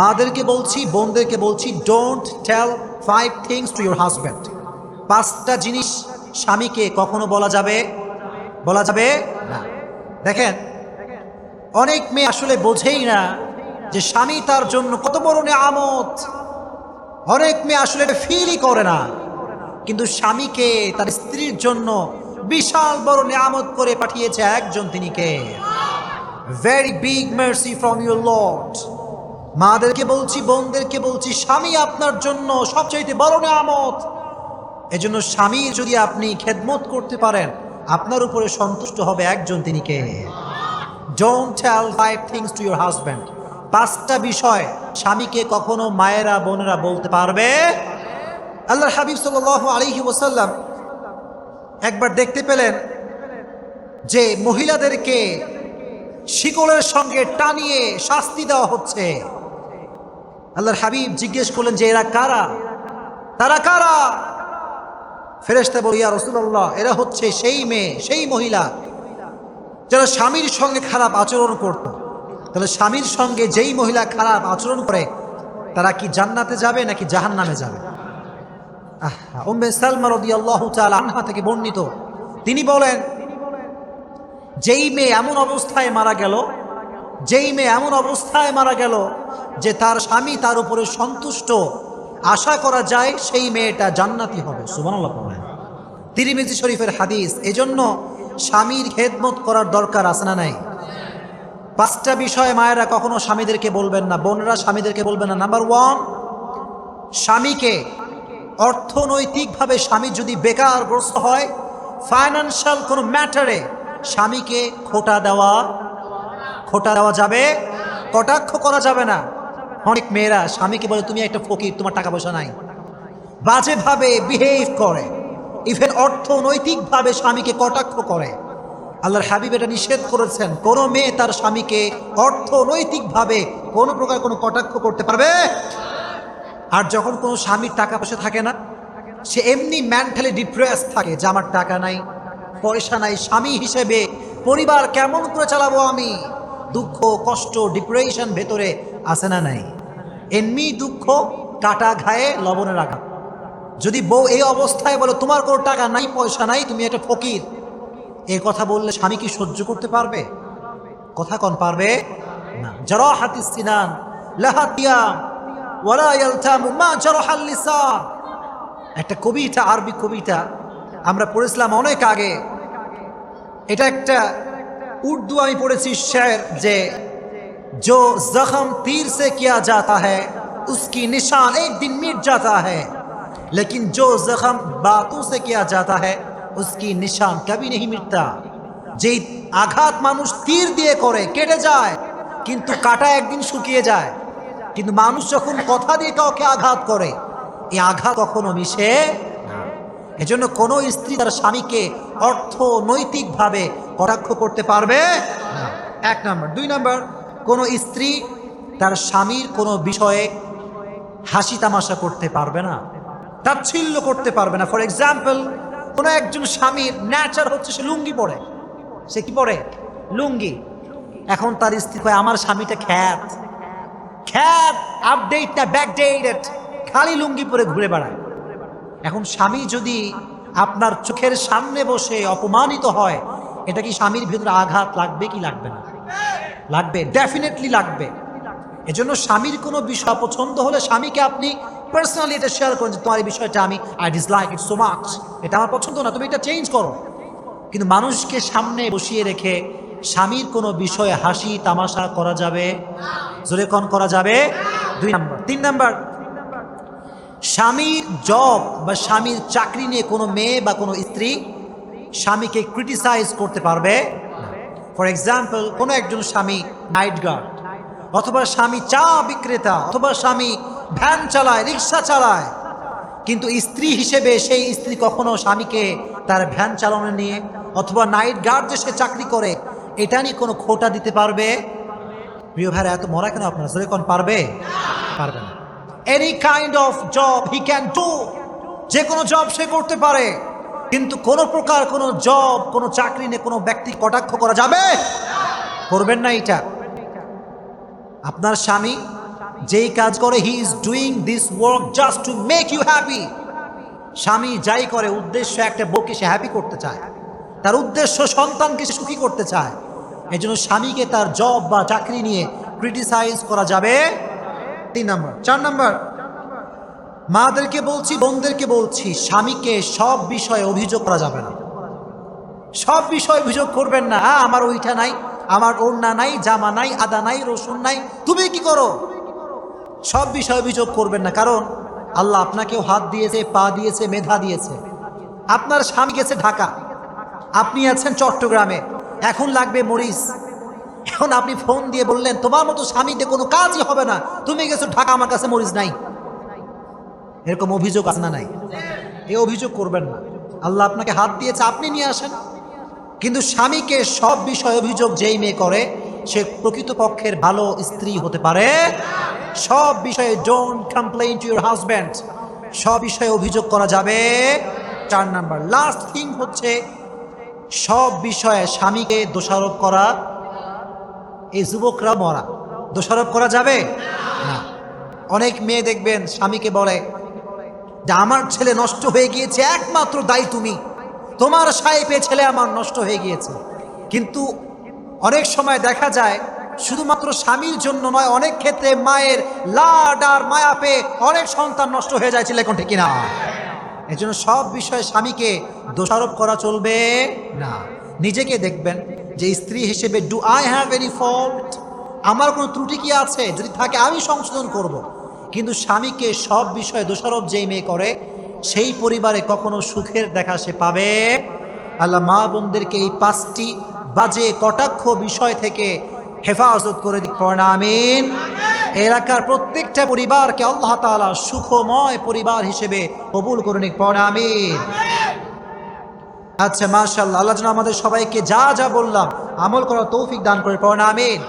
মাদেরকে বলছি, বোনদেরকে বলছি don't tell five things to your husband পাঁচটা জিনিস স্বামীকে কখনো বলা যাবে? বলা যাবে না। দেখেন, অনেক মেয়ে আসলে বোঝেই না যে স্বামী তার জন্য কত বড় নেয়ামত। অনেক মেয়ে আসলে ফিলই করে না। কিন্তু স্বামীকে তার স্ত্রীর জন্য বিশাল বড় নিয়ামত করে পাঠিয়েছে একজন তিনি কে? Very big mercy from your lord মাদেরকে বলছি, বোনদেরকে বলছি, স্বামী আপনার জন্য সবচাইতে বড় নিয়ামত। এজন্য স্বামী যদি আপনি খেদমত করতে পারেন, আপনার উপরে সন্তুষ্ট হবে একজন তিনি কে? Don't tell five things to your husband পাঁচটা বিষয় স্বামীকে কখনো মায়েরা, বোনেরা বলতে পারবে? আল্লাহর হাবিব সাল আলহি ওসাল্লাম একবার দেখতে পেলেন যে মহিলাদেরকে শিকলের সঙ্গে টানিয়ে শাস্তি দেওয়া হচ্ছে। আল্লাহর হাবিব জিজ্ঞেস করলেন যে, এরা কারা? তারা কারা? ফেরেস্তা বলিয়া রসুল্লাহ এরা হচ্ছে সেই মেয়ে, সেই মহিলা যারা স্বামীর সঙ্গে খারাপ আচরণ করত। তাহলে স্বামীর সঙ্গে যেই মহিলা খারাপ আচরণ করে, তারা কি জান্নাতে যাবে নাকি জাহান নামে যাবে থেকে বর্ণিত। তিনি বলেন, যেই মেয়ে এমন অবস্থায় মারা গেল যেই মেয়ে এমন অবস্থায় মারা গেল যে তার স্বামী তার উপরে সন্তুষ্ট, আশা করা যায় সেই মেয়েটা জান্নাতি হবে। বলেন তিরিমিজি শরীফের হাদিস, এজন্য স্বামীর খেদমত করার দরকার আছে না নাই? পাঁচটা বিষয়ে মায়েরা কখনো স্বামীদেরকে বলবেন না। বোনরা স্বামীদেরকে বলবেন না। নাম্বার ওয়ান স্বামীকে অর্থনৈতিকভাবে স্বামী যদি বেকারগ্রস্ত হয় ফাইন্যান্সিয়াল কোনো ম্যাটারে স্বামীকে খোটা দেওয়া খোটা দেওয়া যাবে, কটাক্ষ করা যাবে না। অনেক মেয়েরা স্বামীকে বলে, তুমি একটা ফকির, তোমার টাকা পয়সা নাই। বাজেভাবে বিহেভ করে। ইভেন অর্থনৈতিকভাবে স্বামীকে কটাক্ষ করে। আল্লাহর হাবিব এটা নিষেধ করেছেন। কোনো মেয়ে তার স্বামীকে অর্থনৈতিকভাবে কোনো প্রকার কোনো কটাক্ষ করতে পারবে? আর যখন কোনো স্বামীর টাকা পয়সা থাকে না, সে এমনি মেন্টালি ডিপ্রেস থাকে, যে আমার টাকা নাই, পয়সা নাই, স্বামী হিসেবে পরিবার কেমন করে চালাবো আমি? দুঃখ, কষ্ট ডিপ্রেশন ভেতরে আসে না নাই? এমনি দুঃখ, কাটা ঘায়ে লবণে রাখা যদি বউ এই অবস্থায় বলে, তোমার কোনো টাকা নাই, পয়সা নাই, তুমি একটা ফকির। এ কথা বললে স্বামী কি সহ্য করতে পারবে? কথা কন, পারবে? না। যারা হাতিস একটা কবিতা, আরবি কবিতা আমরা পড়েছিলাম অনেক আগে। এটা একটা উর্দু আমি পড়েছি শের যে जो जख्म तीर से किया जाता है उसकी निशान एक दिन मिट जाता है लेकिन जो जख्म बातों से किया जाता है उसकी निशान कभी नहीं मिटता যেই আঘাত মানুষ তীর দিয়ে করে কেটে যায় কিন্তু কাটা একদিন শুকিয়ে যায় কিন্তু মানুষ যখন কথা দিয়ে কাউকে আঘাত করে এই আঘাত কখনো মিশে না। এজন্য কোনো স্ত্রী তার স্বামীকে অর্থনৈতিকভাবে কটাক্ষ করতে পারবে না। এক নম্বর। দুই নম্বর, কোনো স্ত্রী তার স্বামীর কোনো বিষয়ে হাসি তামাশা করতে পারবে না, তাচ্ছিল্য করতে পারবে না। ফর এক্সাম্পল কোনো একজন স্বামীর ন্যাচার হচ্ছে সে লুঙ্গি পরে। সে কি পরে? লুঙ্গি। এখন তার স্ত্রী কয়, আমার স্বামীটা খ্যাত। খ্যাত আপডেটটা ব্যাকডেটেড খালি লুঙ্গি পরে ঘুরে বেড়ায়। এখন স্বামী যদি আপনার চোখের সামনে বসে অপমানিত হয়, এটা কি স্বামীর ভিতরে আঘাত লাগবে কি লাগবে না? লাগবে ডেফিনেটলি লাগবে। এজন্য স্বামীর কোনো বিষয় পছন্দ হলে স্বামীকে আপনি পার্সোনালি এটা শেয়ার করেন যে, তোমার এই বিষয়টা আমি I dislike it so much এটা আমার পছন্দ না, তুমি এটা চেঞ্জ করো। কিন্তু মানুষকে সামনে বসিয়ে রেখে স্বামীর কোনো বিষয়ে হাসি, তামাশা করা যাবে? জোরে কন, করা যাবে? দুই নাম্বার। তিন নাম্বার স্বামীর জব বা স্বামীর চাকরি নিয়ে কোনো মেয়ে বা কোনো স্ত্রী স্বামীকে ক্রিটিসাইজ করতে পারবে ফর এক্সাম্পল কোনো একজন স্বামী নাইট গার্ড অথবা স্বামী চা বিক্রেতা, অথবা স্বামী ভ্যান চালায়, রিক্সা চালায়, কিন্তু স্ত্রী হিসেবে সেই স্ত্রী কখনো স্বামীকে তার ভ্যান চালানো নিয়ে অথবা নাইট গার্ড যে সে চাকরি করে, এটা নিয়ে কোনো খোটা দিতে পারবে? প্রিয় ভাইরা, এত মরা কেন আপনার? জোরে কোন পারবে? পারবে না। Any kind of job he can do যে কোনো জব সে করতে পারে। কিন্তু কোনো প্রকার কোনো জব কোনো চাকরি নিয়ে কোনো ব্যক্তি কটাক্ষ করা যাবে? করবেন না এটা আপনার স্বামী যেই কাজ করে he is doing this work just to make you happy স্বামী যাই করে, উদ্দেশ্য একটা বউকে সে হ্যাপি করতে চায়। তার উদ্দেশ্য সন্তানকে সে সুখী করতে চায়। এই জন্য স্বামীকে তার জব বা চাকরি নিয়ে ক্রিটিসাইজ করা যাবে। তিন নম্বর চার নম্বর। মাদেরকে বলছি বোনদেরকে বলছি স্বামীকে সব বিষয়ে অভিযোগ করা যাবে না। সব বিষয়ে অভিযোগ করবেন না। "আ, আমার ওইটা নাই আমার ওড়না নাই জামা নাই আদা নাই রসুন নাই। তুমি কি করো? সব বিষয়ে অভিযোগ করবেন না। কারণ আল্লাহ আপনাকেও হাত দিয়েছে পা দিয়েছে মেধা দিয়েছে। আপনার স্বামী গেছে ঢাকা। আপনি আছেন চট্টগ্রামে। এখন লাগবে মরিচ। এখন আপনি ফোন দিয়ে বললেন, তোমার মতো স্বামীতে কোনো কাজই হবে না। তুমি গেছো, ঢাকা, আমার কাছে মরিচ নাই। এরকম অভিযোগ আছে না নাই? এই অভিযোগ করবেন না। আল্লাহ আপনাকে হাত দিয়েছে, আপনি নিয়ে আসেন। কিন্তু স্বামীকে সব বিষয়ে অভিযোগ যেই মেয়ে করে, সে প্রকৃতপক্ষের ভালো স্ত্রী হতে পারে। সব বিষয়ে don't complain to your husband সব বিষয়ে অভিযোগ করা যাবে। চার নাম্বার লাস্ট থিং হচ্ছে, সব বিষয়ে স্বামীকে দোষারোপ করা। এই যুবকরা মরা। দোষারোপ করা যাবে? না। অনেক মেয়ে দেখবেন স্বামীকে বলে, যে আমার ছেলে নষ্ট হয়ে গিয়েছে, একমাত্র দায়ী তুমি। তোমার সাহেবে ছেলে আমার নষ্ট হয়ে গিয়েছে। কিন্তু অনেক সময় দেখা যায়, শুধুমাত্র স্বামীর জন্য নয়, অনেক ক্ষেত্রে মায়ের লাড আর মায়া পেয়ে অনেক সন্তান নষ্ট হয়ে যায়, ছেলে কোনটি কিনা? এই জন্য সব বিষয়ে স্বামীকে দোষারোপ করা চলবে না। নিজেকে দেখবেন যে স্ত্রী হিসেবে do I have any fault আমার কোনো ত্রুটি কি আছে? যদি থাকে, আমি সংশোধন করব। কিন্তু স্বামীকে সব বিষয়ে দোষারোপ যেই মেয়ে করে, সেই পরিবারে কখনো সুখের দেখা সে পাবে? আল্লাহ মা বোনদেরকে এই পাঁচটি বাজে, কটাক্ষ বিষয় থেকে হেফাজত করে দিক এলাকার প্রত্যেকটা পরিবারকে আল্লাহ তাআলা সুখময় পরিবার হিসেবে কবুল করে নিক আমিন। আচ্ছা মাশাল্লাহ আল্লাহ যেন আমাদের সবাইকে যা যা বললাম আমল করার তৌফিক দান করে, পড়েন, আমিন।